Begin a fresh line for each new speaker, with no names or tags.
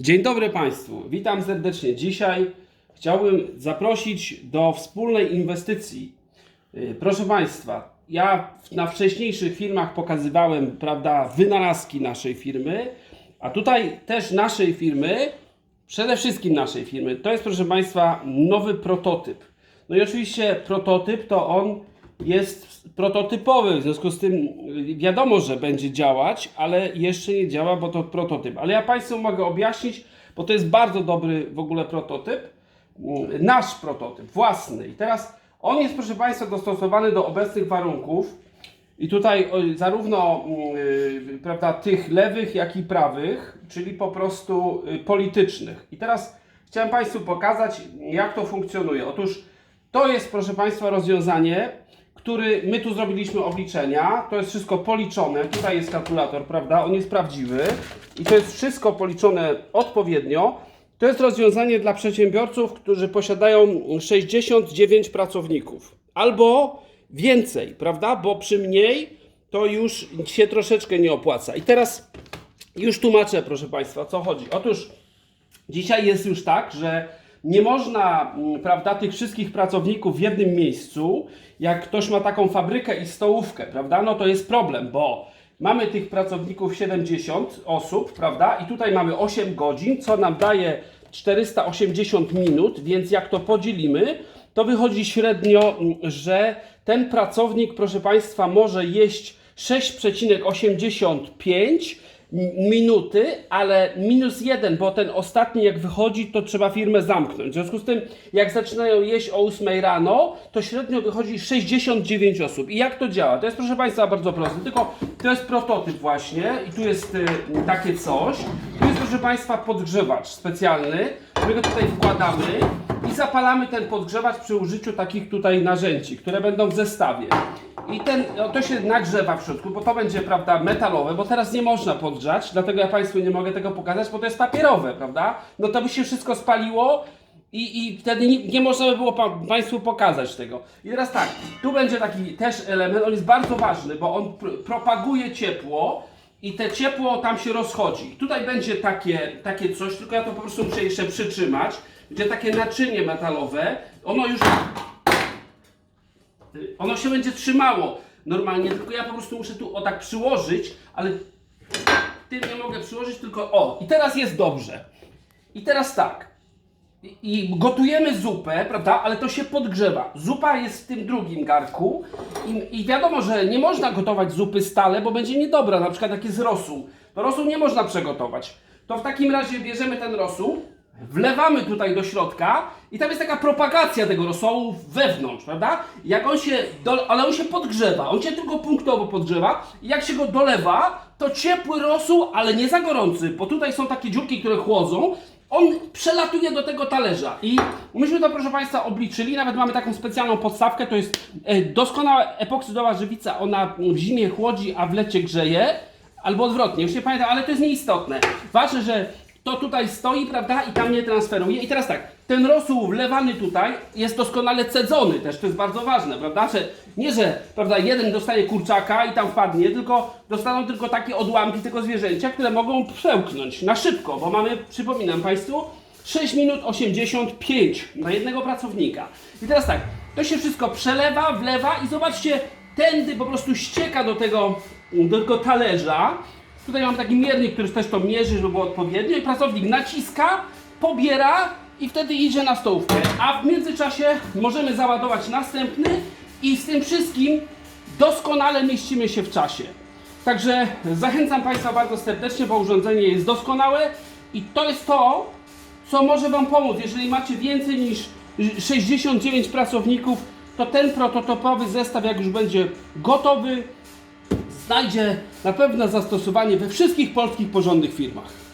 Dzień dobry Państwu, witam serdecznie. Dzisiaj chciałbym zaprosić do wspólnej inwestycji. Yy, Proszę Państwa, ja na wcześniejszych filmach pokazywałem, prawda, wynalazki naszej firmy, a tutaj też naszej firmy, przede wszystkim naszej firmy. To jest, proszę Państwa, nowy prototyp. No i oczywiście prototyp to on jest prototypowy, w związku z tym y, wiadomo, że będzie działać, ale jeszcze nie działa, bo to prototyp. Ale ja Państwu mogę objaśnić, bo to jest bardzo dobry w ogóle prototyp, y, nasz prototyp, własny. I teraz on jest, proszę Państwa, dostosowany do obecnych warunków. I tutaj o, zarówno yy, prawda, tych lewych, jak i prawych, czyli po prostu y, politycznych. I teraz chciałem Państwu pokazać, jak to funkcjonuje. Otóż to jest, proszę Państwa, rozwiązanie, który my tu zrobiliśmy obliczenia. To jest wszystko policzone. Tutaj jest kalkulator, prawda? On jest prawdziwy i to jest wszystko policzone odpowiednio. To jest rozwiązanie dla przedsiębiorców, którzy posiadają 69 pracowników albo więcej, prawda? Bo przy mniej to już się troszeczkę nie opłaca. I teraz już tłumaczę, proszę Państwa, o co chodzi. Otóż Dzisiaj jest już tak, że nie można, mm, prawda, tych wszystkich pracowników w jednym miejscu. Jak ktoś ma taką fabrykę i stołówkę, prawda, no to jest problem, bo mamy tych pracowników 70 osób, prawda, i tutaj mamy 8 godzin, co nam daje 480 minut, więc jak to podzielimy, to wychodzi średnio, mm, że ten pracownik, proszę Państwa, może jeść 6,85 m- minuty, ale minus jeden, bo ten ostatni jak wychodzi, to trzeba firmę zamknąć. W związku z tym, jak zaczynają jeść o 8 rano, to średnio wychodzi 69 osób. I jak to działa? To jest, proszę Państwa, bardzo proste. Tylko to jest prototyp właśnie i tu jest y, takie coś. Tu jest, proszę Państwa, podgrzewacz specjalny, którego tutaj wkładamy zapalamy ten podgrzewacz przy użyciu takich tutaj narzędzi, które będą w zestawie. I ten, no to się nagrzewa w środku, bo to będzie, prawda, metalowe, bo teraz nie można podgrzać, dlatego ja Państwu nie mogę tego pokazać, bo to jest papierowe, prawda? No to by się wszystko spaliło i, i wtedy nie, nie można by było pa, Państwu pokazać tego. I teraz tak, tu będzie taki też element, on jest bardzo ważny, bo on pr propaguje ciepło i te ciepło tam się rozchodzi. Tutaj będzie takie, takie coś, tylko ja to po prostu muszę jeszcze przytrzymać, gdzie takie naczynie metalowe, ono już ono się będzie trzymało normalnie, tylko ja po prostu muszę tu o tak przyłożyć, ale tym nie mogę przyłożyć, tylko o. I teraz jest dobrze. I teraz tak. I, gotujemy zupę, prawda? Ale to się podgrzewa. Zupa jest w tym drugim garku i, i wiadomo, że nie można gotować zupy stale, bo będzie niedobra. Na przykład jak jest rosół. To rosół nie można przegotować. To w takim razie bierzemy ten rosół, wlewamy tutaj do środka i tam jest taka propagacja tego rosołu wewnątrz, prawda? Jak on się, do, ale on się podgrzewa, on się tylko punktowo podgrzewa i jak się go dolewa, to ciepły rosół, ale nie za gorący, bo tutaj są takie dziurki, które chłodzą, on przelatuje do tego talerza i myśmy to proszę Państwa obliczyli, nawet mamy taką specjalną podstawkę, to jest e, doskonała epoksydowa żywica, ona w zimie chłodzi, a w lecie grzeje, albo odwrotnie, już nie pamiętam, ale to jest nieistotne. Ważne, że to tutaj stoi, prawda, i tam nie transferuje. I teraz tak, ten rosół wlewany tutaj jest doskonale cedzony też, to jest bardzo ważne, prawda, że nie, że, prawda, jeden dostaje kurczaka i tam wpadnie, tylko dostaną tylko takie odłamki tego zwierzęcia, które mogą przełknąć na szybko, bo mamy, przypominam Państwu, 6 minut 85 na jednego pracownika. I teraz tak, to się wszystko przelewa, wlewa i zobaczcie, tędy po prostu ścieka do tego, do tego talerza. Tutaj mam taki miernik, który też to mierzy, żeby było odpowiednio i pracownik naciska, pobiera i wtedy idzie na stołówkę. A w międzyczasie możemy załadować następny i z tym wszystkim doskonale mieścimy się w czasie. Także zachęcam Państwa bardzo serdecznie, bo urządzenie jest doskonałe i to jest to, co może Wam pomóc. Jeżeli macie więcej niż 69 pracowników, to ten prototypowy zestaw, jak już będzie gotowy, znajdzie na pewno zastosowanie we wszystkich polskich porządnych firmach.